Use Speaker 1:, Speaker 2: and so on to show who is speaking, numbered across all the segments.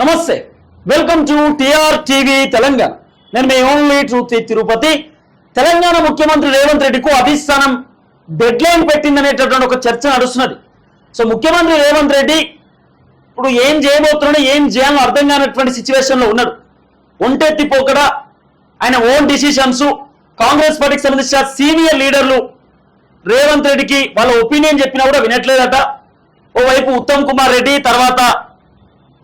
Speaker 1: నమస్తే. Welcome to TR TV Telangana నేను మీ ఓన్లీ ట్రూత్ తిరుపతి. తెలంగాణ ముఖ్యమంత్రి రేవంత్ రెడ్డికు అధిష్టానం డెడ్ లైన్ పెట్టిందనేటటువంటి ఒక చర్చ నడుస్తున్నది. సో ముఖ్యమంత్రి రేవంత్ రెడ్డి ఇప్పుడు ఏం చేయబోతున్నాడో ఏం చేయాలో అర్థం కానటువంటి సిచ్యువేషన్లో ఉన్నాడు. ఒంటెత్తిపోకడ ఆయన ఓన్ డిసిషన్స్ కాంగ్రెస్ పార్టీకి సంబంధించిన సీనియర్ లీడర్లు రేవంత్ రెడ్డికి వాళ్ళ ఒపీనియన్ చెప్పినా కూడా వినట్లేదట. ఓవైపు ఉత్తమ్ కుమార్ రెడ్డి తర్వాత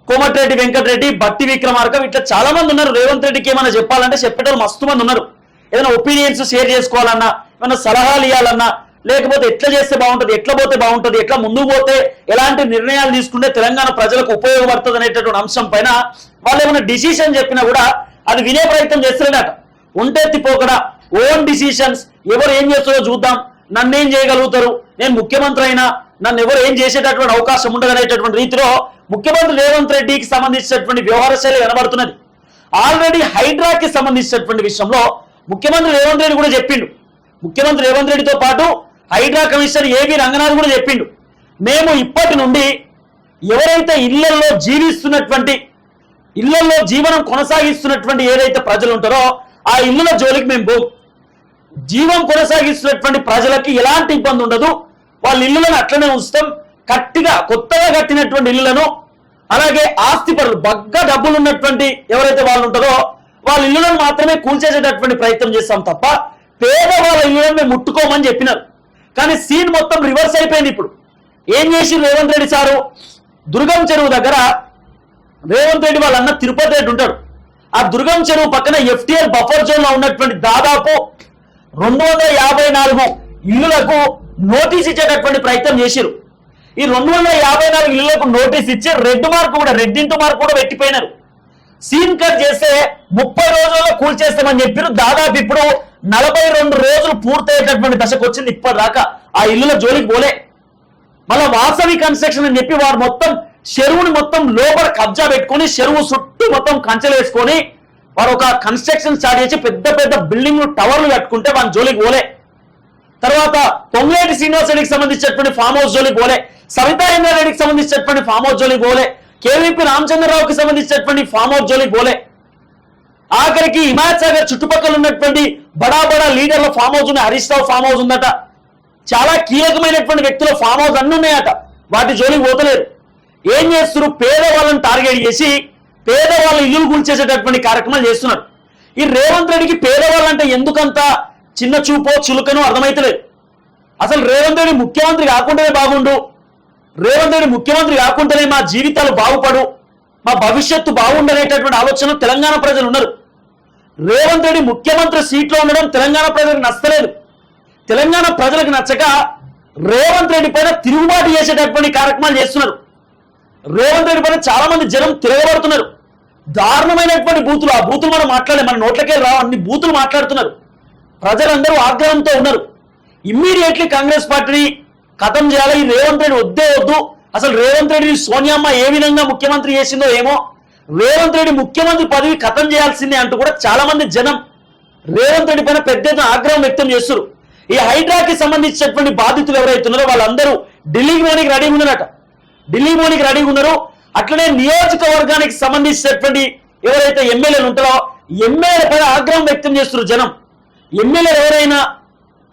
Speaker 1: కోమటిరెడ్డి వెంకటరెడ్డి బట్టి విక్రమార్కం ఇట్లా చాలా మంది ఉన్నారు. రేవంత్ రెడ్డికి ఏమైనా చెప్పాలంటే చెప్పేటోళ్ళు మస్తు మంది ఉన్నారు. ఏదైనా ఒపీనియన్స్ షేర్ చేసుకోవాలన్నా ఏమైనా సలహాలు ఇవ్వాలన్నా లేకపోతే ఎట్లా చేస్తే బాగుంటుంది ఎట్లా పోతే బాగుంటుంది ఎట్లా ముందుకు పోతే ఎలాంటి నిర్ణయాలు తీసుకుంటే తెలంగాణ ప్రజలకు ఉపయోగపడుతుంది అనేటటువంటి అంశం పైన వాళ్ళు ఏమైనా డిసిషన్ చెప్పినా కూడా అది వినే ప్రయత్నం చేస్తలేనట ఉంటే పోకడా ఓన్ డిసిషన్స్ ఎవరు ఏం చేస్తారో చూద్దాం. నన్ను ఏం చేయగలుగుతారు? నేను ముఖ్యమంత్రి అయినా నన్ను ఎవరు ఏం చేసేటటువంటి అవకాశం ఉండదు అనేటటువంటి రీతిలో ముఖ్యమంత్రి రేవంత్ రెడ్డికి సంబంధించినటువంటి వ్యవహార శైలి కనబడుతున్నది. ఆల్రెడీ హైడ్రాకి సంబంధించినటువంటి విషయంలో ముఖ్యమంత్రి రేవంత్ రెడ్డి కూడా చెప్పిండు. ముఖ్యమంత్రి రేవంత్ రెడ్డితో పాటు హైడ్రా కమిషనర్ ఏవి రంగనాథ్ కూడా చెప్పిండు. మేము ఇప్పటి నుండి ఎవరైతే ఇళ్ళలో జీవిస్తున్నటువంటి ఇళ్ళలో జీవనం కొనసాగిస్తున్నటువంటి ఏదైతే ప్రజలు ఉంటారో ఆ ఇల్లుల జోలికి మేము పోం జీవం కొనసాగిస్తున్నటువంటి ప్రజలకి ఎలాంటి ఇబ్బంది ఉండదు. వాళ్ళ ఇల్లులను అట్లనే ఉంచుతాం. గట్టిగా కొత్తగా కట్టినటువంటి ఇల్లులను అలాగే ఆస్తి పనులు బగ్గా డబ్బులు ఉన్నటువంటి ఎవరైతే వాళ్ళు ఉంటారో వాళ్ళ ఇల్లులను మాత్రమే కూల్చేసేటటువంటి ప్రయత్నం చేస్తాం తప్ప పేదవాళ్ళ ఇల్లులను మేము ముట్టుకోమని చెప్పినారు. కానీ సీన్ మొత్తం రివర్స్ అయిపోయింది ఇప్పుడు. ఏం చేసి రేవంత్ రెడ్డి సారు? దుర్గం చెరువు దగ్గర రేవంత్ రెడ్డి వాళ్ళ అన్న తిరుపతి రెడ్డి ఉంటాడు. ఆ దుర్గం చెరువు పక్కన ఎఫ్టీఎల్ బఫర్ జోన్లో ఉన్నటువంటి దాదాపు రెండు వందల యాభై నాలుగు ఇల్లులకు నోటీస్ ఇచ్చేటటువంటి ప్రయత్నం చేసిరు ఈ రెండు వందల యాభై నాలుగు ఇళ్ళకు నోటీస్ ఇచ్చి రెడ్ మార్క్ కూడా రెడ్ ఇంటూ మార్క్ కూడా పెట్టిపోయినారు. సీన్ కట్ చేస్తే ముప్పై రోజుల్లో కూల్చేస్తామని చెప్పారు. దాదాపు ఇప్పుడు నలభై రెండు రోజులు పూర్తయ్యేటటువంటి దశకు వచ్చింది ఇప్పటిదాకా. ఆ ఇల్లుల జోలికి పోలే. మళ్ళా వాసవి కన్స్ట్రక్షన్ అని చెప్పి వారు మొత్తం చెరువుని మొత్తం లోపల కబ్జా పెట్టుకొని చెరువు చుట్టూ మొత్తం కంచెలు వేసుకొని వారు ఒక కన్స్ట్రక్షన్ స్టార్ట్ చేసి పెద్ద పెద్ద బిల్డింగ్ టవర్లు కట్టుకుంటే వాళ్ళ జోలికి పోలే. తర్వాత పొంగులేటి శ్రీనివాస్ సంబంధించినటువంటి ఫామ్ హౌస్ జోలికి పోలే. సవితా ఇంద్రారెడ్డికి సంబంధించినటువంటి ఫామ్ హౌస్ జోలికి పోలే. కేవీపీ రామచంద్రరావుకి సంబంధించినటువంటి ఫామ్ హౌస్ జోలికి పోలే. ఆఖరికి హిమాయత్ సాగర్ చుట్టుపక్కల ఉన్నటువంటి బడా బడా లీడర్ల ఫామ్ హౌస్ ఉన్న హరీష్ రావు ఫామ్ హౌస్ ఉందట. చాలా కీలకమైనటువంటి వ్యక్తుల ఫామ్ హౌస్ అన్ని ఉన్నాయట. వాటి జోలికి పోతలేరు. ఏం చేస్తున్నారు? పేదవాళ్ళని టార్గెట్ చేసి పేదవాళ్ళ ఇల్లులు కూల్చేసేటటువంటి కార్యక్రమాలు చేస్తున్నారు. ఈ రేవంత్ రెడ్డికి పేదవాళ్ళంటే ఎందుకంత చిన్న చూపో చులుకనో అర్థమైతలేదు. అసలు రేవంత్ రెడ్డి ముఖ్యమంత్రి కాకుండానే బాగుండు. రేవంత్ రెడ్డి ముఖ్యమంత్రి కాకుండానే మా జీవితాలు బాగుపడు మా భవిష్యత్తు బాగుండనేటటువంటి ఆలోచన తెలంగాణ ప్రజలు ఉన్నారు. రేవంత్ రెడ్డి ముఖ్యమంత్రి సీట్లో ఉండడం తెలంగాణ ప్రజలకు నచ్చలేదు. తెలంగాణ ప్రజలకు నచ్చక రేవంత్ రెడ్డి పైన తిరుగుబాటు చేసేటటువంటి కార్యక్రమాలు చేస్తున్నారు. రేవంత్ రెడ్డి పైన చాలా మంది జనం తిరగబడుతున్నారు. దారుణమైనటువంటి బూతులు ఆ బూతులు మనం మాట్లాడే మన నోట్లకే రావు అన్ని బూతులు మాట్లాడుతున్నారు. ప్రజలందరూ ఆగ్రహంతో ఉన్నారు. ఇమ్మీడియట్లీ కాంగ్రెస్ పార్టీని ఖతం చేయాలి. ఈ రేవంత్ రెడ్డి వద్దే వద్దు. అసలు రేవంత్ రెడ్డి సోనియామ్మ ఏ విధంగా ముఖ్యమంత్రి చేసిందో ఏమో రేవంత్ రెడ్డి ముఖ్యమంత్రి పదవి ఖతం చేయాల్సిందే అంటూ కూడా చాలా మంది జనం రేవంత్ రెడ్డి పైన పెద్ద ఎత్తున ఆగ్రహం వ్యక్తం చేస్తారు ఈ హైడ్రాకి సంబంధించినటువంటి బాధితులు ఎవరైతే ఉన్నారో వాళ్ళందరూ ఢిల్లీకి పోనీకి రెడీగా ఉన్నారట. ఢిల్లీ పోనీకి రెడీగా ఉన్నారు. అట్లనే నియోజకవర్గానికి సంబంధించినటువంటి ఎవరైతే ఎమ్మెల్యేలు ఉంటారో ఎమ్మెల్యేల పైన ఆగ్రహం వ్యక్తం చేస్తున్నారు జనం. ఎమ్మెల్యేలు ఎవరైనా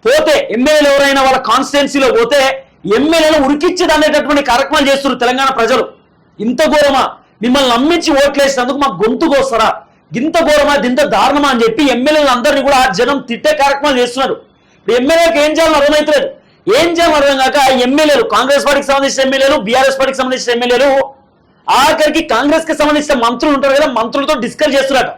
Speaker 1: పోతే ఎమ్మెల్యేలు ఎవరైనా వాళ్ళ కాన్స్టిట్యున్సీలో పోతే ఎమ్మెల్యేలు ఉరికిచ్చేది అనేటటువంటి కార్యక్రమాలు చేస్తున్నారు తెలంగాణ ప్రజలు. ఇంత ఘోరమా? మిమ్మల్ని నమ్మించి ఓట్లేసినందుకు మాకు గొంతు కోస్తారా? ఇంత ఘోరమా? ఇంత దారుణమా అని చెప్పి ఎమ్మెల్యేలు అందరినీ కూడా ఆ జనం తిట్టే కార్యక్రమాలు చేస్తున్నారు. ఇప్పుడు ఎమ్మెల్యేలకు ఏం చేయాలని అర్థమైతలేదు ఏం చేయాలని అర్థం కాక ఎమ్మెల్యేలు కాంగ్రెస్ పార్టీకి సంబంధించిన ఎమ్మెల్యేలు బీఆర్ఎస్ పార్టీకి సంబంధించిన ఎమ్మెల్యేలు ఆఖరికి కాంగ్రెస్కి సంబంధించిన మంత్రులు ఉంటారు కదా మంత్రులతో డిస్కస్ చేస్తున్నారు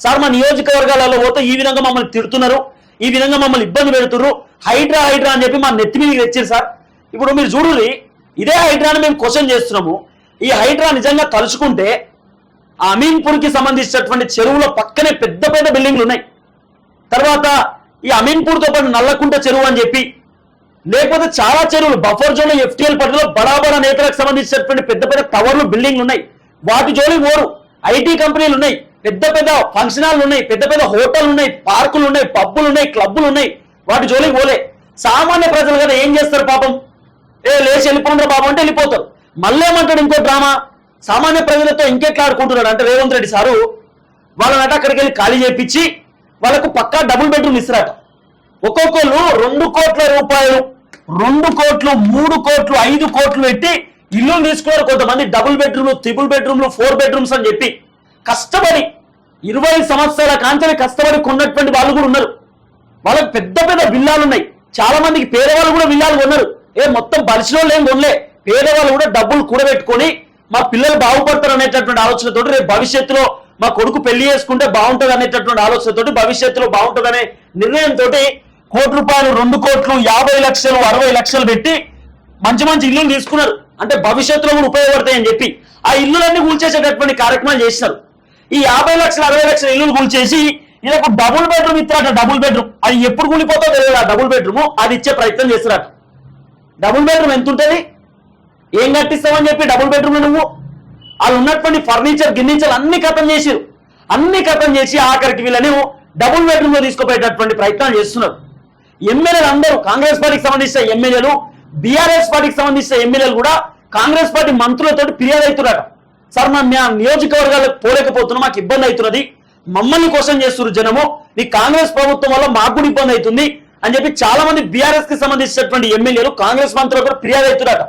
Speaker 1: సార్ మా నియోజకవర్గాలలో పోతే ఈ విధంగా మమ్మల్ని తిడుతున్నారు. ఈ విధంగా మమ్మల్ని ఇబ్బంది పెడుతున్నారు హైడ్రా హైడ్రా అని చెప్పి మా నెత్తి మీదకి తెచ్చారు సార్. ఇప్పుడు మీరు చూడుర్రి ఇదే హైడ్రాని మేము క్వశ్చన్ చేస్తున్నాము. ఈ హైడ్రా నిజంగా తలుచుకుంటే ఆ అమీన్పూర్కి సంబంధించినటువంటి చెరువుల పక్కనే పెద్ద పెద్ద బిల్డింగ్లు ఉన్నాయి. తర్వాత ఈ అమీన్పూర్తో పాటు నల్లకుంట చెరువు అని చెప్పి లేకపోతే చాలా చెరువులు బఫర్ జోన్ ఎఫ్టీఎల్ పరిధిలో బడాబడా నేతలకు సంబంధించినటువంటి పెద్ద పెద్ద టవర్లు బిల్డింగ్లు ఉన్నాయి. వాటి జోలి ఓరు ఐటీ కంపెనీలు ఉన్నాయి. పెద్ద పెద్ద ఫంక్షన్ హాల్ ఉన్నాయి పెద్ద పెద్ద హోటల్ ఉన్నాయి పార్కులు ఉన్నాయి పబ్బులు ఉన్నాయి క్లబ్బులు ఉన్నాయి. వాటి జోలికి పోలే. సామాన్య ప్రజలు కదా ఏం చేస్తారు పాపం? ఏ లేచి వెళ్ళిపోండ్రా పాపం అంటే వెళ్ళిపోతారు. మళ్ళీ ఏమంటాడు ఇంకో డ్రామా? సామాన్య ప్రజలతో ఇంకెట్లా ఆడుకుంటున్నాడు? అంటే రేవంత్ రెడ్డి సారు వాళ్ళనట అక్కడికి వెళ్ళి ఖాళీ చేపించి వాళ్ళకు పక్కా డబుల్ బెడ్రూమ్ ఇస్తారట. ఒక్కొక్కరు రెండు కోట్ల రూపాయలు రెండు కోట్లు మూడు కోట్లు ఐదు కోట్లు పెట్టి ఇల్లు తీసుకున్నారు కొంతమంది. డబుల్ బెడ్రూమ్లు త్రిపుల్ బెడ్రూమ్లు ఫోర్ బెడ్రూమ్స్ అని చెప్పి. కష్టపడి ఇరవై సంవత్సరాల కాంచని కష్టపడి కొన్నటువంటి వాళ్ళు కూడా ఉన్నారు. వాళ్ళకి పెద్ద పెద్ద విల్లాలు ఉన్నాయి. చాలా మందికి పేదవాళ్ళు కూడా విల్లాలు కొన్నారు. ఏ మొత్తం పరిశ్రమలు ఏం కొనలే. పేదవాళ్ళు కూడా డబ్బులు కూడబెట్టుకొని మా పిల్లలు బాగుపడతారు అనేటటువంటి ఆలోచనతో రేపు భవిష్యత్తులో మా కొడుకు పెళ్ళి చేసుకుంటే బాగుంటుంది అనేటటువంటి ఆలోచనతో భవిష్యత్తులో బాగుంటుంది అనే నిర్ణయంతో కోటి రూపాయలు రెండు కోట్లు యాభై లక్షలు అరవై లక్షలు పెట్టి మంచి మంచి ఇల్లులు తీసుకున్నారు. అంటే భవిష్యత్తులో కూడా ఉపయోగపడతాయని చెప్పి ఆ ఇల్లులన్నీ కూల్చేసేటటువంటి కార్యక్రమాలు చేసినారు. ఈ యాభై లక్షల అరవై లక్షల ఇల్లు కూల్చేసి ఈయనకు డబుల్ బెడ్రూమ్ ఇస్తారట డబుల్ బెడ్రూమ్ అది ఎప్పుడు కూలిపోతో తెలియదు ఆ డబుల్ బెడ్రూమ్ అది ఇచ్చే ప్రయత్నం చేస్తారట డబుల్ బెడ్రూమ్ ఎంత ఉంటుంది? ఏం కట్టిస్తామని చెప్పి డబుల్ బెడ్రూమ్ నువ్వు? వాళ్ళు ఉన్నటువంటి ఫర్నిచర్ గిన్నీచర్ అన్ని కథం చేసిరు. అన్ని కథం చేసి ఆఖరికి వీళ్ళని డబుల్ బెడ్రూమ్లో తీసుకుపోయేటటువంటి ప్రయత్నం చేస్తున్నారు. ఎమ్మెల్యేలు అందరూ కాంగ్రెస్ పార్టీకి సంబంధించిన ఎమ్మెల్యేలు బీఆర్ఎస్ పార్టీకి సంబంధించిన ఎమ్మెల్యేలు కూడా కాంగ్రెస్ పార్టీ మంత్రులతో ఫిర్యాదు అవుతున్నారట. సార్ మా మా నియోజకవర్గాలకు పోలేకపోతున్నాం మాకు ఇబ్బంది అవుతున్నది. మమ్మల్ని కోసం చేస్తున్నారు జనము. ఈ కాంగ్రెస్ ప్రభుత్వం వల్ల మాకు కూడా ఇబ్బంది అవుతుంది అని చెప్పి చాలా మంది బీఆర్ఎస్కి సంబంధించినటువంటి ఎమ్మెల్యేలు కాంగ్రెస్ మంత్రులు కూడా ఫిర్యాదు అవుతున్నారట.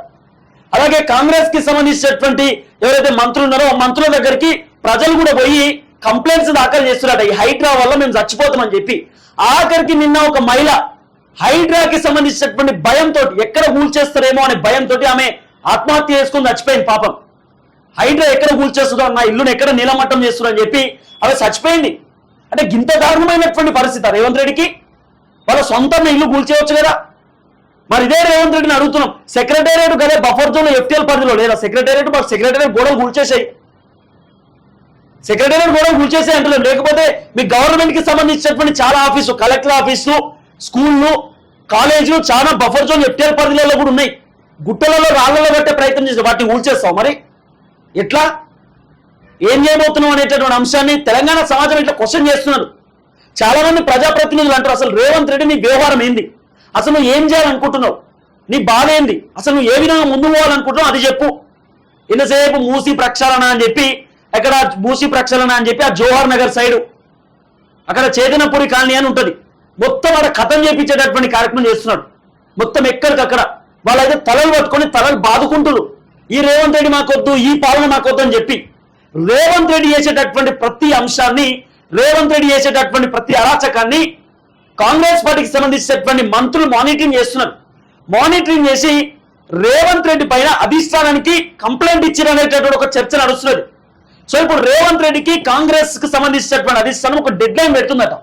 Speaker 1: అలాగే కాంగ్రెస్కి సంబంధించినటువంటి ఎవరైతే మంత్రులు ఉన్నారో మంత్రుల దగ్గరికి ప్రజలు కూడా పోయి కంప్లైంట్స్ దాఖలు చేస్తున్నారట. ఈ హైడ్రా వల్ల మేము చచ్చిపోతామని చెప్పి. ఆఖరికి నిన్న ఒక మహిళ హైడ్రాకి సంబంధించినటువంటి భయంతో ఎక్కడ ఊల్చేస్తారేమో అనే భయంతో ఆమె ఆత్మహత్య చేసుకుని చచ్చిపోయింది పాపం. హైడ్రా ఎక్కడ కూల్చేస్తుందో నా ఇల్లుని ఎక్కడ నీలమట్టం చేస్తుందో అని చెప్పి అవి చచ్చిపోయింది. అంటే గింత దారుణమైనటువంటి పరిస్థితి ఆ రేవంత్ రెడ్డికి. వాళ్ళ సొంత ఇల్లు కూల్చేయవచ్చు కదా. మరి ఇదే రేవంత్ రెడ్డిని అడుగుతున్నాం. సెక్రటేరియట్ కదా బఫర్ జోన్ ఎఫ్టీఎల్ పరిధిలో లేదా సెక్రటేరియట్ మరి సెక్రటేరియట్ గోడలు కూల్చేసాయి సెక్రటేరియట్ గోడలు కూల్చేసాయి అంటలేదు లేకపోతే మీ గవర్నమెంట్కి సంబంధించినటువంటి చాలా ఆఫీసు కలెక్టర్ ఆఫీసు స్కూళ్ళు కాలేజీలు చాలా బఫర్ జోన్ ఎఫ్టీఎల్ పరిధిలో కూడా ఉన్నాయి. గుట్టలలో రాళ్ళలో పెట్టే ప్రయత్నం చేసి వాటిని కూల్చేస్తాం మరి. ఎట్లా? ఏం చేయబోతున్నాం అనేటటువంటి అంశాన్ని తెలంగాణ సమాజం ఇట్లా క్వశ్చన్ చేస్తున్నారు. చాలా మంది ప్రజాప్రతినిధులు అంటారు అసలు రేవంత్ రెడ్డి నీ వ్యవహారం ఏంది? అసలు నువ్వు ఏం చేయాలనుకుంటున్నావు? నీ బాధ ఏంది? అసలు నువ్వు ఏ విధంగా ముందు పోవాలనుకుంటున్నావు? అది చెప్పు. ఇంతసేపు మూసి ప్రక్షాళన అని చెప్పి ఎక్కడ మూసి ప్రక్షాళన అని చెప్పి ఆ జోహర్ నగర్ సైడు అక్కడ చేతనపూరి కాలనీ అని ఉంటుంది. మొత్తం అక్కడ కథం చేపించేటటువంటి కార్యక్రమం చేస్తున్నాడు. మొత్తం ఎక్కడికక్కడ. వాళ్ళైతే తలలు పట్టుకొని తలలు బాదుకుంటున్నారు ఈ రేవంత్ రెడ్డి మాకొద్దు ఈ పాలన మాకొద్దు అని చెప్పి రేవంత్ రెడ్డి చేసేటటువంటి ప్రతి అంశాన్ని రేవంత్ రెడ్డి చేసేటటువంటి ప్రతి అరాచకాన్ని కాంగ్రెస్ పార్టీకి సంబంధించినటువంటి మంత్రులు మానిటరింగ్ చేస్తున్నారు. మానిటరింగ్ చేసి రేవంత్ రెడ్డి పైన అధిష్టానానికి కంప్లైంట్ ఇచ్చారు అనేటటువంటి ఒక చర్చ నడుస్తున్నది. సో ఇప్పుడు రేవంత్ రెడ్డికి కాంగ్రెస్కు సంబంధించినటువంటి అధిష్టానం ఒక డెడ్ లైన్ పెడుతుందట.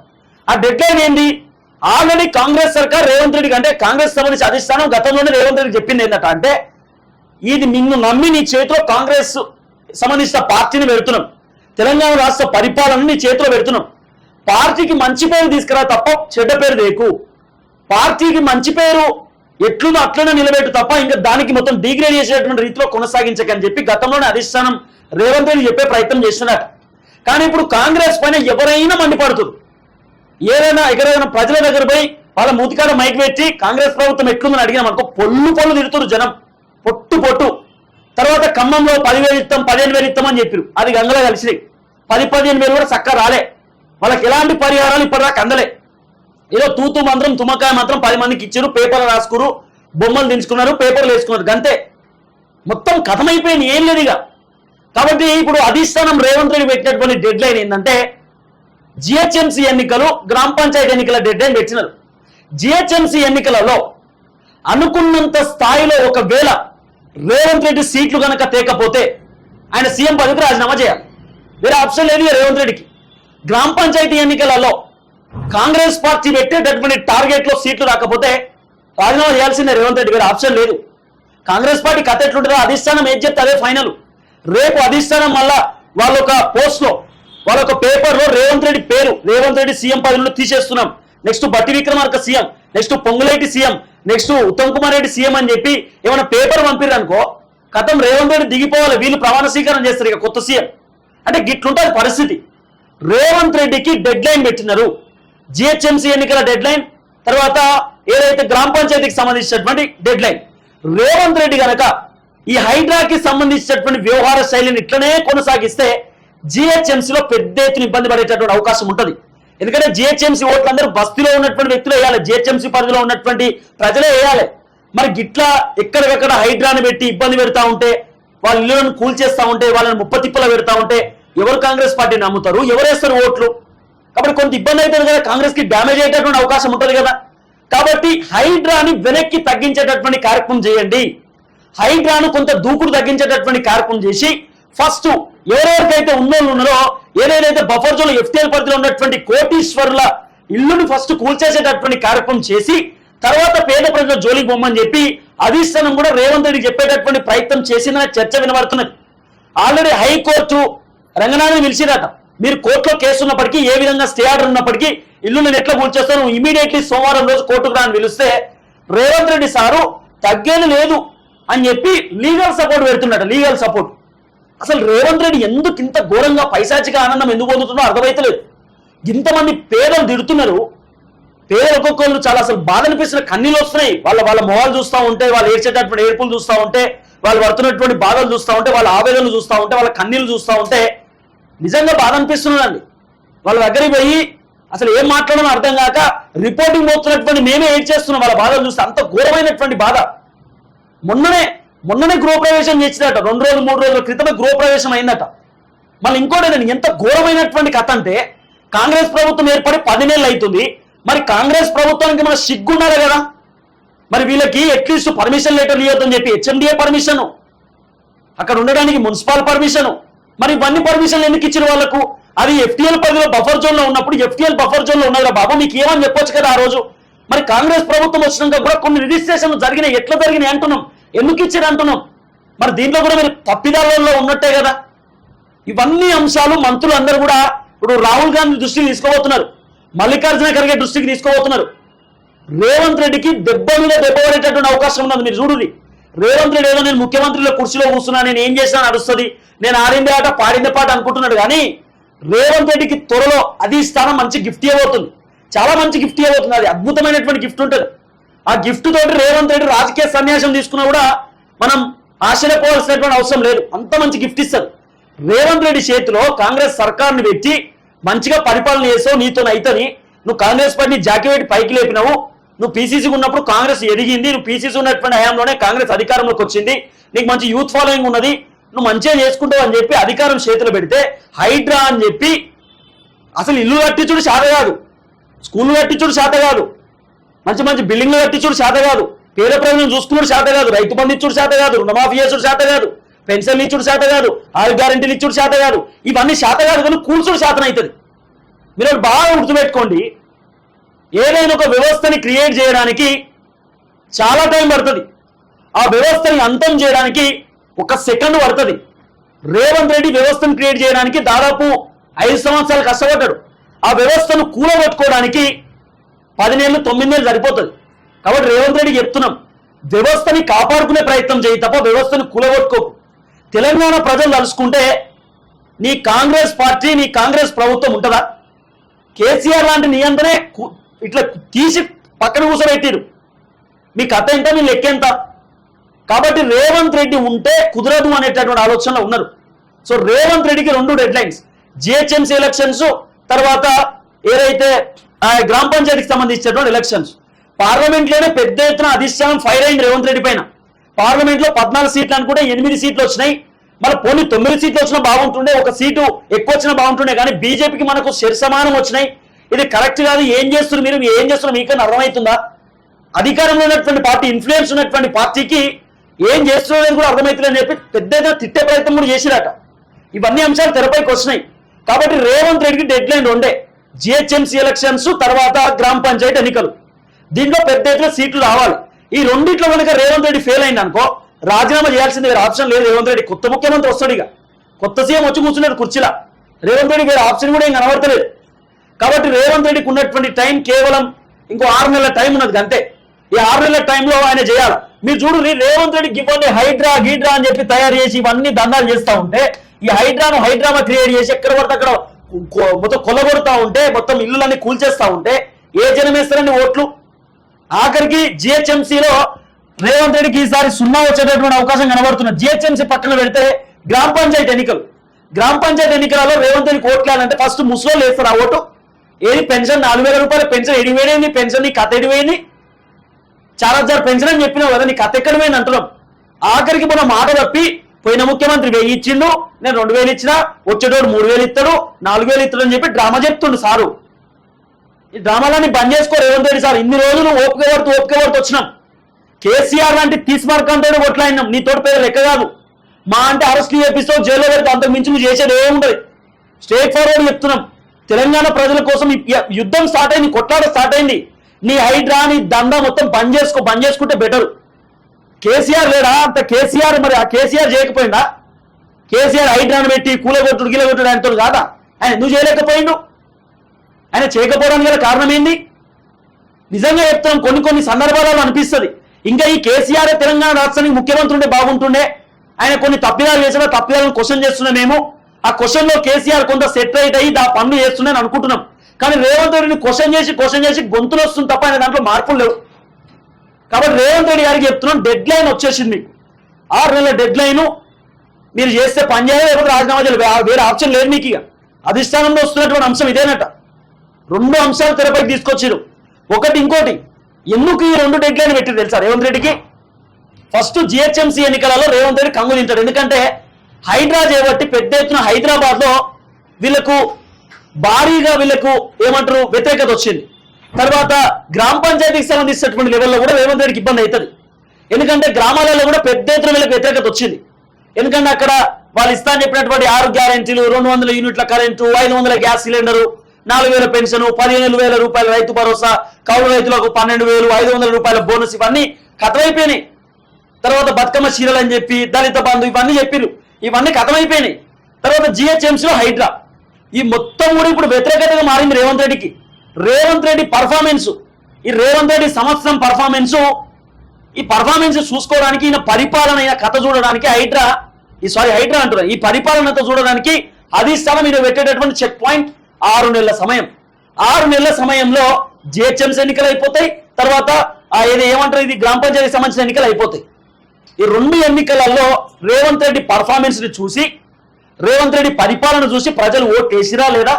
Speaker 1: ఆ డెడ్ లైన్ ఏంది? ఆల్రెడీ కాంగ్రెస్ సర్కార్ రేవంత్ రెడ్డి అంటే కాంగ్రెస్ సంబంధించిన అధిష్టానం గతంలోనే రేవంత్ రెడ్డి చెప్పింది ఏంటంటే అంటే ఇది నిన్ను నమ్మి నీ చేతిలో కాంగ్రెస్ సంబంధించిన పార్టీని పెడుతున్నాం. తెలంగాణ రాష్ట్ర పరిపాలన నీ చేతిలో పెడుతున్నాం. పార్టీకి మంచి పేరు తీసుకురా తప్ప చెడ్డ పేరు దేకు పార్టీకి మంచి పేరు ఎట్లునో అట్లనే నిలబెట్టు తప్ప ఇంకా దానికి మొత్తం డిగ్రేడ్ చేసేటువంటి రీతిలో కొనసాగించకని చెప్పి గతంలోనే అధిష్టానం రేవంత్ రెడ్డి చెప్పే ప్రయత్నం చేస్తున్నట కానీ ఇప్పుడు కాంగ్రెస్ పైన ఎవరైనా మండిపడుతుంది ఏదైనా ఎక్కడైనా ప్రజల దగ్గర పోయి వాళ్ళ మూతికాడ మైక్ పెట్టి కాంగ్రెస్ ప్రభుత్వం ఎట్లుందని అడిగినాం అనుకో పొల్లు పొల్లు తిడుతున్నారు జనం. పొట్టు పొట్టు. తర్వాత ఖమ్మంలో పదివేలు ఇస్తాం పదిహేను వేలు ఇస్తాం అని చెప్పారు. అది గంగలో కలిసినాయి. పది పదిహేను వేలు కూడా చక్కగా రాలే. వాళ్ళకి ఎలాంటి పరిహారాలు ఇప్పటిదాకా అందలే. ఏదో తూతు మంత్రం తుమ్మకాయ మాత్రం పది మందికి ఇచ్చారు పేపర్లు రాసుకురు బొమ్మలు దించుకున్నారు పేపర్లు వేసుకున్నారు. గంతే. మొత్తం కథమైపోయింది ఏం లేదు ఇక. కాబట్టి ఇప్పుడు అధిష్టానం రేవంత్ రెడ్డి పెట్టినటువంటి డెడ్ లైన్ ఏంటంటే జిహెచ్ఎంసీ ఎన్నికలు గ్రామ పంచాయతీ ఎన్నికల డెడ్ లైన్ పెట్టినారు. జిహెచ్ఎంసీ ఎన్నికలలో అనుకున్నంత స్థాయిలో ఒకవేళ రేవంత్ రెడ్డి సీట్లు కనుక తేకపోతే ఆయన సీఎం పదవికి రాజీనామా చేయాలి. వేరే ఆప్షన్ లేదు రేవంత్ రెడ్డికి. గ్రామ పంచాయతీ ఎన్నికలలో కాంగ్రెస్ పార్టీ పెట్టేటటువంటి టార్గెట్లో సీట్లు రాకపోతే రాజీనామా చేయాల్సిందే రేవంత్ రెడ్డి వేరే ఆప్షన్ లేదు. కాంగ్రెస్ పార్టీ కథ ఎట్లుంటుందో అధిష్టానం ఏం చెప్తే అదే ఫైనల్. రేపు అధిష్టానం మళ్ళా వాళ్ళ ఒక పోస్ట్లో వాళ్ళ పేపర్లో రేవంత్ రెడ్డి పేరు రేవంత్ రెడ్డి సీఎం పదవి నుండి తీసేస్తున్నాం. Next Bhatti Vikramarka CM next Ponguleti CM next Uttam Kumar Reddy CM అని చెప్పి ఏమైనా పేపర్ పంపిరు అనుకో కథం రేవంత్ రెడ్డి దిగిపోవాలి వీళ్ళు ప్రమాణ స్వీకారం చేస్తారు ఇక కొత్త సీఎం. అంటే గిట్లుంటుంది పరిస్థితి. రేవంత్ రెడ్డికి డెడ్ లైన్ పెట్టినారు. జిహెచ్ఎంసీ ఎన్నికల డెడ్ లైన్ తర్వాత ఏదైతే గ్రామ పంచాయతీకి సంబంధించినటువంటి డెడ్ లైన్ రేవంత్ రెడ్డి గనక ఈ హైడ్రాకి సంబంధించినటువంటి వ్యవహార శైలిని ఇట్లనే కొనసాగిస్తే జిహెచ్ఎంసీలో పెద్ద ఎత్తున ఇబ్బంది పడేటటువంటి అవకాశం ఉంటుంది. ఎందుకంటే జిహెచ్ఎంసీ ఓట్లందరూ బస్తీలో ఉన్నటువంటి వ్యక్తులు వేయాలి. జిహెచ్ఎంసీ పరిధిలో ఉన్నటువంటి ప్రజలే వేయాలి. మరి గిట్లా ఎక్కడికక్కడ హైడ్రాని పెట్టి ఇబ్బంది పెడతా ఉంటే వాళ్ళ ఇళ్ళను కూల్చేస్తా ఉంటే వాళ్ళని ముప్పతిప్పలో పెడతా ఉంటే ఎవరు కాంగ్రెస్ పార్టీని నమ్ముతారు? ఎవరు వేస్తారు ఓట్లు? కాబట్టి కొంత ఇబ్బంది అవుతుంది కదా. కాంగ్రెస్కి డ్యామేజ్ అయ్యేటటువంటి అవకాశం ఉంటుంది కదా. కాబట్టి హైడ్రాని వెనక్కి తగ్గించేటటువంటి కార్యక్రమం చేయండి. హైడ్రాను కొంత దూకుడు తగ్గించేటటువంటి కార్యక్రమం చేసి ఫస్ట్ ఎవరెవరికైతే ఉన్నోళ్ళు ఉన్నారో ఏదైతే బఫర్ జోన్ ఎఫ్టీఎల్ పరిధిలో ఉన్నటువంటి కోటీశ్వరుల ఇల్లుని ఫస్ట్ కూల్చేసేటటువంటి కార్యక్రమం చేసి తర్వాత పేద ప్రజల జోలికి పొమ్మని చెప్పి అధిష్టానం కూడా రేవంత్ రెడ్డి చెప్పేటటువంటి ప్రయత్నం చేసిన చర్చ వినబడుతున్నది. ఆల్రెడీ హైకోర్టు రంగనాథని పిలిచిరట. మీరు కోర్టులో కేసు ఉన్నప్పటికీ ఏ విధంగా స్టే ఆర్డర్ ఉన్నప్పటికీ ఇల్లు నేను ఎట్లా కూల్చేస్తాను? ఇమీడియట్లీ సోమవారం రోజు కోర్టుకు రాని పిలిస్తే రేవంత్ రెడ్డి సారు తగ్గేది లేదు అని చెప్పి లీగల్ సపోర్ట్ పెడుతున్నట లీగల్ సపోర్ట్ అసలు రేవంత్ రెడ్డి ఎందుకు ఇంత ఘోరంగా పైశాచిక ఆనందం ఎందుకు పొందుతుందో అర్థమైతలేదు. ఇంతమంది పేదలు తిడుతున్నారు. పేదలు ఒక్కొక్కరు చాలా అసలు బాధ అనిపిస్తున్న కన్నీళ్ళు వస్తున్నాయి. వాళ్ళ వాళ్ళ మొహాలు చూస్తూ ఉంటే వాళ్ళు ఏడ్చేటటువంటి ఏర్పులు చూస్తూ ఉంటే వాళ్ళు పడుతున్నటువంటి బాధలు చూస్తూ ఉంటే వాళ్ళ ఆవేదనలు చూస్తూ ఉంటే వాళ్ళ కన్నీళ్ళు చూస్తూ ఉంటే నిజంగా బాధ అనిపిస్తున్నదండి వాళ్ళ దగ్గరికి పోయి అసలు ఏం మాట్లాడడం అర్థం కాక రిపోర్టింగ్ పోతున్నటువంటి మేమే ఏడ్ చేస్తున్నాం వాళ్ళ బాధలు చూస్తే అంత ఘోరమైనటువంటి బాధ. మొన్ననే మొన్ననే గృహప్రవేశం చేసినట. రెండు రోజులు మూడు రోజుల క్రితమే గృహప్రవేశం అయిందట. మళ్ళీ ఇంకోటి ఎంత ఘోరమైనటువంటి కథ అంటే కాంగ్రెస్ ప్రభుత్వం ఏర్పడి పది నెలలు అవుతుంది మరి కాంగ్రెస్ ప్రభుత్వానికి మన సిగ్గున్నారు కదా? మరి వీళ్ళకి అట్లీస్ట్ పర్మిషన్ లెటర్ ఇవ్వద్దని చెప్పి హెచ్ఎండిఏ పర్మిషన్ అక్కడ ఉండడానికి మున్సిపల్ పర్మిషన్ మరి ఇవన్నీ పర్మిషన్లు ఎందుకు ఇచ్చిన వాళ్ళకు? అది ఎఫ్టీఎల్ పరిధిలో బఫర్ జోన్లో ఉన్నప్పుడు ఎఫ్టీఎల్ బఫర్ జోన్లో ఉన్నది బాబు మీకు ఏమని చెప్పొచ్చు కదా ఆ రోజు? మరి కాంగ్రెస్ ప్రభుత్వం వచ్చినాక కూడా కొన్ని రిజిస్ట్రేషన్లు జరిగినాయి. ఎట్లా జరిగినాయి అంటున్నాం? ఎందుకు ఇచ్చారు అంటున్నాం మరి దీంట్లో కూడా మీరు తప్పిదాలలో ఉన్నట్టే కదా. ఇవన్నీ అంశాలు మంత్రులు అందరూ కూడా ఇప్పుడు రాహుల్ గాంధీ దృష్టికి తీసుకోబోతున్నారు మల్లికార్జున ఖర్గే దృష్టికి తీసుకోబోతున్నారు రేవంత్ రెడ్డికి దెబ్బ మీద దెబ్బ పడేటటువంటి అవకాశం ఉన్నది. మీరు చూడుది రేవంత్ రెడ్డి ఏదో నేను ముఖ్యమంత్రిలో కుర్చీలో కూర్చున్నా నేను ఏం చేసినా నడుస్తుంది. నేను ఆడిందే ఆట పాడిందే పాట అనుకుంటున్నాడు. కానీ రేవంత్ రెడ్డికి త్వరలో అది స్థానం మంచి గిఫ్ట్ ఇవ్వబోతుంది. చాలా మంచి గిఫ్ట్ ఇవ్వబోతుంది. అది అద్భుతమైనటువంటి గిఫ్ట్ ఉంటుంది. ఆ గిఫ్ట్ తోటి రేవంత్ రెడ్డి రాజకీయ సన్యాసం తీసుకున్నా కూడా మనం ఆశ్చర్యపోవాల్సినటువంటి అవసరం లేదు. అంత మంచి గిఫ్ట్ ఇస్తారు రేవంత్ రెడ్డి చేతిలో కాంగ్రెస్ సర్కార్ని పెట్టి మంచిగా పరిపాలన చేసావు నీతో అయితని నువ్వు కాంగ్రెస్ పార్టీ జాకివేటి పైకి లేపినావు. నువ్వు పీసీసీ ఉన్నప్పుడు కాంగ్రెస్ ఎదిగింది. నువ్వు పీసీసీ ఉన్నటువంటి హయాంలోనే కాంగ్రెస్ అధికారంలోకి వచ్చింది. నీకు మంచి యూత్ ఫాలోయింగ్ ఉన్నది. నువ్వు మంచిగా చేసుకుంటావు అని చెప్పి అధికారం చేతిలో పెడితే హైడ్రా అని చెప్పి అసలు ఇల్లు కట్టించుడు శాత కాదు. స్కూల్ కట్టించుడు శాత కాదు. మంచి మంచి బిల్డింగ్లు కట్టించుడు శాత కాదు. పేద ప్రజలను చూసుకున్నాడు శాత కాదు. రైతు బంధు ఇచ్చుడు శాత కాదు. రుణమాఫీ చేసుడు శాత కాదు. పెన్షన్లు ఇచ్చుడు శాత కాదు. ఆరు గ్యారెంటీలు ఇచ్చుడు శాత కాదు. ఇవన్నీ శాత కాదు కానీ కూల్చుడు శాతం అవుతుంది. మీరు బాగా గుర్తుపెట్టుకోండి. ఏదైనా ఒక వ్యవస్థని క్రియేట్ చేయడానికి చాలా టైం పడుతుంది. ఆ వ్యవస్థని అంతం చేయడానికి ఒక సెకండ్ పడుతుంది. రేవంత్ రెడ్డి వ్యవస్థను క్రియేట్ చేయడానికి దాదాపు ఐదు సంవత్సరాలు కష్టపడ్డాడు. ఆ వ్యవస్థను కూలగొట్టుకోవడానికి పది నెలలు తొమ్మిది నెలలు సరిపోతుంది. కాబట్టి రేవంత్ రెడ్డి చెప్తున్నాం వ్యవస్థని కాపాడుకునే ప్రయత్నం చేయి తప్ప వ్యవస్థను కూలగొట్టుకోకు. తెలంగాణ ప్రజలు తలుసుకుంటే నీ కాంగ్రెస్ పార్టీ నీ కాంగ్రెస్ ప్రభుత్వం ఉంటుందా? కేసీఆర్ లాంటి నియంత్రణ ఇట్లా తీసి పక్కన కూర్చోబెట్టిరు మీ కథ ఎంత మీ లెక్కెంత కాబట్టి రేవంత్ రెడ్డి ఉంటే కుదరదు అనేటటువంటి ఆలోచనలో ఉన్నారు. సో రేవంత్ రెడ్డికి రెండు డెడ్ లైన్స్ జిహెచ్ఎంసీ ఎలక్షన్స్ తర్వాత ఏదైతే గ్రామ పంచాయతీకి సంబంధించినటువంటి ఎలక్షన్స్ పార్లమెంట్లోనే పెద్ద ఎత్తున అధిష్టానం ఫైర్ అయింది రేవంత్ రెడ్డి పైన. పార్లమెంట్లో పద్నాలుగు సీట్లు అనుకుంటే ఎనిమిది సీట్లు వచ్చినాయి. మరి పోనీ తొమ్మిది సీట్లు వచ్చినా బాగుంటుండే ఒక సీటు ఎక్కువ వచ్చినా బాగుంటుండే కానీ బీజేపీకి మనకు శరిసమానం వచ్చినాయి. ఇది కరెక్ట్ కాదు ఏం చేస్తున్నారు మీరు ఏం చేస్తున్నారు మీకన్నా అర్థమవుతుందా? అధికారంలో ఉన్నటువంటి పార్టీ ఇన్ఫ్లుయెన్స్ ఉన్నటువంటి పార్టీకి ఏం చేస్తున్నారని కూడా అర్థమవుతుందని చెప్పి పెద్ద ఎత్తున తిట్టే ప్రయత్నం కూడా చేసిరట. ఇవన్నీ అంశాలు తెరపైకి వస్తున్నాయి. కాబట్టి రేవంత్ రెడ్డికి డెడ్ లైన్ ఉండే జిహెచ్ఎంసీ ఎలక్షన్స్ తర్వాత గ్రామ పంచాయతీ ఎన్నికలు. దీంట్లో పెద్ద ఎత్తున సీట్లు రావాలి. ఈ రెండిట్లో కనుక రేవంత్ రెడ్డి ఫెయిల్ అయింది అనుకో రాజీనామా చేయాల్సింది వేరే ఆప్షన్ లేదు రేవంత్ రెడ్డి. కొత్త ముఖ్యమంత్రి వస్తాడు ఇక. కొత్త సీఎం వచ్చి కూర్చున్నాడు కుర్చీలా. రేవంత్ రెడ్డి వేరే ఆప్షన్ కూడా ఏం కనబడతలేదు. కాబట్టి రేవంత్ రెడ్డికి ఉన్నటువంటి టైం కేవలం ఇంకో ఆరు నెలల టైం ఉన్నది అంతే. ఈ ఆరు నెలల టైంలో ఆయన చేయాలి. మీరు చూడు రేవంత్ రెడ్డికి ఇవ్వండి హైడ్రా గీడ్రా అని చెప్పి తయారు చేసి ఇవన్నీ దందాలు చేస్తా ఉంటే ఈ హైడ్రాను హైడ్రామా క్రియేట్ చేసి ఎక్కడ పడితే అక్కడ మొత్తం కొల్లగొడతా ఉంటే మొత్తం ఇల్లులన్నీ కూల్చేస్తా ఉంటే ఏ జనం వేస్తారండి ఓట్లు? ఆఖరికి జిహెచ్ఎంసీలో రేవంత్ రెడ్డికి ఈసారి సున్నా వచ్చేటటువంటి అవకాశం కనబడుతున్నది. జిహెచ్ఎంసీ పక్కన పెడితే గ్రామ పంచాయతీ ఎన్నికలు. గ్రామ పంచాయతీ ఎన్నికలలో రేవంత్ రెడ్డికి ఓట్లేయాలంటే ఫస్ట్ ముసలోళ్ళు వేస్తారు ఆ ఓటు. ఏది పెన్షన్? నాలుగు వేల రూపాయల పెన్షన్ ఎడివేడైంది పెన్షన్ నీ కథ ఎడివేయింది చాలా హజార్ పెన్షన్ అని చెప్పినావు కదా నీ కథ ఎక్కడ పోయింది అంటున్నాం ఆఖరికి మన మాట తప్పి పోయిన ముఖ్యమంత్రి వెయ్యి ఇచ్చిండు నేను రెండు వేలు ఇచ్చినా వచ్చేటోడు మూడు వేలు ఇస్తాడు నాలుగు వేలు ఇస్తాడు అని చెప్పి డ్రామా చెప్తుండు సారు. ఈ డ్రామాలన్నీ బంద్ చేసుకో రేవంత్ రెడ్డి సార్. ఇన్ని రోజులు ఓపిక పడుతూ ఓపిక పడుతూ వచ్చినాం. కేసీఆర్ లాంటి తీసుమార్కంతో కొట్లాడినాం. నీ తోటి పేరు లెక్క కాదు. మా అంటే అరెస్ట్ చేపిస్తావు జైల్లో పెడితే అంతకు మించి నువ్వు చేసేది ఏముండదు. స్టేట్ ఫార్వర్డ్ చెప్తున్నాం. తెలంగాణ ప్రజల కోసం ఈ యుద్ధం స్టార్ట్ అయింది కొట్లాడ స్టార్ట్ అయింది. నీ హైడ్రా నీ దందా మొత్తం బంద్ చేసుకో బంద్ చేసుకుంటే బెటర్ కేసీఆర్ లేడా? అంత కేసీఆర్ మరి ఆ కేసీఆర్ చేయకపోయిందా? కేసీఆర్ హైడ్రాన్ పెట్టి కూలగొట్టుడు గిలగొట్టుడు ఆయనతో కాదా? ఆయన ఎందుకు చేయలేకపోయిండు? ఆయన చేయకపోవడానికి గల కారణం ఏంది? నిజంగా చెప్తాం కొన్ని కొన్ని సందర్భాలలో అనిపిస్తుంది. ఇంకా ఈ కేసీఆర్ తెలంగాణ రాష్ట్రానికి ముఖ్యమంత్రి ఉంటే బాగుంటుండే. ఆయన కొన్ని తప్పిదాలు చేసినా తప్పిదాలను క్వశ్చన్ చేస్తున్నామేమో ఆ క్వశ్చన్లో కేసీఆర్ కొంత సెట్ అయ్యి ఆ పనులు చేస్తున్నాయని అనుకుంటున్నాం. కానీ రేవంత్ రెడ్డిని క్వశ్చన్ చేసి క్వశ్చన్ చేసి గొంతులు వస్తుంది తప్ప ఆయన దాంట్లో మార్పులు లేవు. కాబట్టి రేవంత్ రెడ్డి గారికి చెప్తున్నాం డెడ్ లైన్ వచ్చేసింది మీకు. ఆరు నెలల డెడ్ లైన్ మీరు చేస్తే పని చేయాలి లేకపోతే రాజీనామా చేయాలి వేరే ఆప్షన్ లేదు మీకు ఇక. అధిష్టానంలో వస్తున్నటువంటి అంశం ఇదేనట. రెండు అంశాలు తెరపైకి తీసుకొచ్చారు ఒకటి ఇంకోటి. ఎందుకు ఈ రెండు డెడ్ లైన్ పెట్టి తెలుసా రేవంత్ రెడ్డికి? ఫస్ట్ జిహెచ్ఎంసీ ఎన్నికలలో రేవంత్ రెడ్డి కంగు తింటాడు. ఎందుకంటే హైడ్రా చేయబట్టి పెద్ద ఎత్తున హైదరాబాద్లో వీళ్ళకు భారీగా వీళ్ళకు ఏమంటారు వ్యతిరేకత వచ్చింది. తర్వాత గ్రామ పంచాయతీకి సంబంధించినటువంటి లెవెల్లో కూడా రేవంత్ రెడ్డికి ఇబ్బంది అవుతుంది. ఎందుకంటే గ్రామాలలో కూడా పెద్ద ఎత్తున వీళ్ళకి వ్యతిరేకత వచ్చింది. ఎందుకంటే అక్కడ వాళ్ళు ఇస్తాను చెప్పినటువంటి ఆరు గ్యారెంటీలు రెండు వందల యూనిట్ల కరెంటు ఐదు వందల గ్యాస్ సిలిండరు నాలుగు వేల పెన్షన్ పదిహేను వేల రూపాయల రైతు భరోసా కౌలు రైతులకు పన్నెండు వేలు ఐదు వందల రూపాయల బోనస్ ఇవన్నీ కథమైపోయినాయి. తర్వాత బతుకమ్మ చీరలు అని చెప్పి దళిత బంధు ఇవన్నీ చెప్పిరు ఇవన్నీ కథమైపోయినాయి. తర్వాత జిహెచ్ఎంసీలో హైడ్రా. ఈ మొత్తం కూడా ఇప్పుడు వ్యతిరేకతగా మారింది రేవంత్ రెడ్డికి. రేవంత్ రెడ్డి పర్ఫార్మెన్స్ ఈ రేవంత్ రెడ్డి సంవత్సరం పర్ఫార్మెన్స్ ఈ పర్ఫార్మెన్స్ చూసుకోవడానికి ఈయన పరిపాలన అయిన కథ చూడడానికి హైడ్రా. ఈ సారీ హైడ్రా అంటున్నారు ఈ పరిపాలనతో చూడడానికి అధిష్టానం ఈయన పెట్టేటటువంటి చెక్ పాయింట్ ఆరు నెలల సమయం. ఆరు నెలల సమయంలో జిహెచ్ఎంసీ ఎన్నికలు అయిపోతాయి. తర్వాత ఏది ఏమంటారు? ఇది గ్రామ పంచాయతీకి సంబంధించిన ఎన్నికలు అయిపోతాయి. ఈ రెండు ఎన్నికలలో రేవంత్ రెడ్డి పర్ఫార్మెన్స్ని చూసి రేవంత్ రెడ్డి పరిపాలన చూసి ప్రజలు ఓటు వేసిరా లేదా?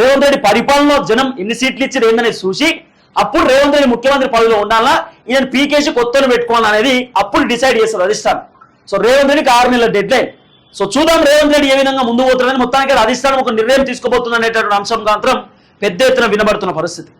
Speaker 1: రేవంత్ రెడ్డి పరిపాలనలో జనం ఎన్ని సీట్లు ఇచ్చారు ఏందనేది చూసి అప్పుడు రేవంత్ రెడ్డి ముఖ్యమంత్రి పదవిలో ఉండాలా ఈయన పీకేసి కొత్తలు పెట్టుకోవాలని అనేది అప్పుడు డిసైడ్ చేస్తారు అధిష్టానం. సో రేవంత్ రెడ్డికి ఆరు నెలల డెడ్ లైన్ సో చూద్దాం రేవంత్ రెడ్డి ఏ విధంగా ముందు పోతున్నారని మొత్తానికి అధిష్టానం ఒక నిర్ణయం తీసుకోబోతుంది అనేటటువంటి అంశం మాత్రం పెద్ద ఎత్తున వినబడుతున్న పరిస్థితి.